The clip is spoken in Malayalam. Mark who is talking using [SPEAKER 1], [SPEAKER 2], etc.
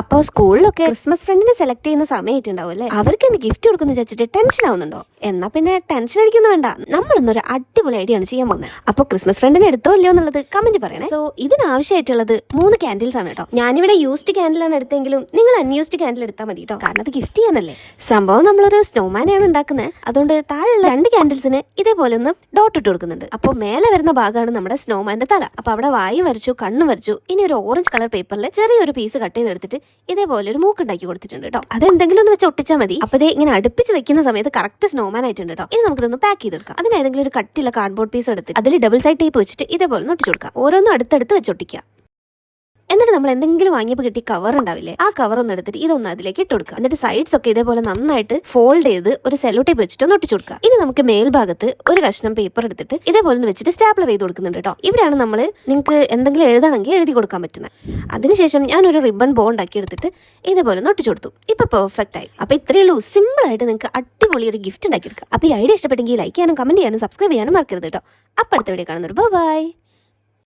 [SPEAKER 1] അപ്പോൾ സ്കൂളിലൊക്കെ ക്രിസ്മസ് ഫ്രണ്ടിനെ സെലക്ട് ചെയ്യുന്ന സമയത്തുണ്ടാവും അല്ലേ? അവർക്ക് എന്ത് ഗിഫ്റ്റ് കൊടുക്കുന്നു വെച്ചിട്ട് ടെൻഷൻ ആവുന്നുണ്ടോ? എന്നാ പിന്നെ ടെൻഷൻ അടിക്കുന്നു വേണ്ട. നമ്മളൊന്നൊരു അടിപൊളി ഐഡിയ ആണ് ചെയ്യാൻ പോകുന്നത്. അപ്പോൾ ക്രിസ്മസ് ഫ്രണ്ടിനെ എടുത്തോ ഇല്ലയോ എന്നുള്ളത് കമന്റ് പറയണേ. സോ ഇതിനാവശ്യമായിട്ടുള്ളത് മൂന്ന് ക്യാൻഡിൽസ് ആണ് കേട്ടോ. ഞാനിവിടെ യൂസ്ഡ് ക്യാൻഡിലാണ് എടുത്തെങ്കിലും നിങ്ങൾ അൺയൂസ്ഡ് ക്യാൻഡിൽ എടുത്താൽ മതി കേട്ടോ. കാരണം അത് ഗിഫ്റ്റ് ചെയ്യാനല്ലേ. സംഭവം നമ്മളൊരു സ്നോമാനെയാണ് ഉണ്ടാക്കുന്നത് അതുകൊണ്ട് താഴെയുള്ള രണ്ട് ക്യാൻഡിൽസിന് ഇതേപോലെ ഒന്ന് ഡോട്ട് ഇട്ട് കൊടുക്കുന്നുണ്ട്. അപ്പോൾ മേലെ വരുന്ന ഭാഗമാണ് നമ്മുടെ സ്നോമാന്റെ തല. അപ്പോൾ അവിടെ വായും വരച്ചു കണ്ണും വരച്ചു. ഇനി ഒരു ഓറഞ്ച് കളർ പേപ്പറിൽ ചെറിയൊരു പീസ് കട്ട് ചെയ്തെടുത്തിട്ട് ഇതേപോലെ ഒരു മൂക്ക് ഉണ്ടാക്കി കൊടുത്തിട്ടുണ്ട് കേട്ടോ. അതെന്തെങ്കിലും ഒന്ന് വെച്ച് ഒട്ടിച്ചാൽ മതി. അപ്പോൾ ഇതേ ഇങ്ങനെ അടുപ്പിച്ച് വെക്കുന്ന സമയത്ത് കറക്റ്റ് സ്നോമാൻ ആയിട്ടുണ്ട് കേട്ടോ. ഇനി നമുക്കിതൊന്ന് പാക്ക് ചെയ്തെടുക്കാം. അതിന് ഏതെങ്കിലും ഒരു കട്ടിയുള്ള കാർഡ്ബോർഡ് പീസ് എടുത്ത് അതിൽ ഡബിൾ സൈഡ് ടേപ്പ് വെച്ചിട്ട് ഇതേപോലെ ഒന്ന് ഒട്ടിച്ചു കൊടുക്കാം. ഓരോന്നും അടുത്തടുത്ത് വെച്ച് ഒട്ടിക്കുക. എന്നിട്ട് നമ്മൾ എന്തെങ്കിലും വാങ്ങിയപ്പോൾ കിട്ടിയ കവർ ഉണ്ടാവില്ലേ? ആ കവർ ഒന്ന് എടുത്തിട്ട് ഇതൊന്ന് അതിലേക്ക് ഇട്ട് കൊടുക്കുക. എന്നിട്ട് സൈഡ്സ് ഒക്കെ ഇതേപോലെ നന്നായിട്ട് ഫോൾഡ് ചെയ്ത് ഒരു സെലോ ടേപ്പ് വെച്ചിട്ട് ഒന്ന് ഒട്ടിച്ചു കൊടുക്കുക. ഇനി നമുക്ക് മേൽഭാഗത്ത് ഒരു കഷ്ണം പേപ്പർ എടുത്തിട്ട് ഇതേപോലെ ഒന്ന് വെച്ചിട്ട് സ്റ്റാപ്ലർ ചെയ്ത് കൊടുക്കുന്നുണ്ട് കേട്ടോ. ഇവിടെയാണ് നമ്മൾ നിങ്ങൾക്ക് എന്തെങ്കിലും എഴുതണമെങ്കിൽ എഴുതി കൊടുക്കാൻ പറ്റുന്നത്. അതിനുശേഷം ഞാനൊരു റിബൺ ബോ ഉണ്ടാക്കി എടുത്തിട്ട് ഇതേപോലെ ഒന്ന് ഒട്ടിച്ചു കൊടുത്തു. ഇപ്പൊ പെർഫെക്റ്റ് ആയി. അപ്പോൾ ഇത്രയേ ഉള്ളൂ. സിമ്പിൾ ആയിട്ട് നിങ്ങൾക്ക് അടിപൊളി ഒരു ഗിഫ്റ്റ് എടുക്കാം. അപ്പൊ ഈ ഐഡിയ ഇഷ്ടപ്പെട്ടെങ്കിൽ ലൈക്ക് ചെയ്യാനും കമന്റ് ചെയ്യാനും സബ്സ്ക്രൈബ് ചെയ്യാനും മറക്കരുത് കേട്ടോ. അപ്പോൾ അടുത്ത വീഡിയോ കാണുന്നൊരു ബൈ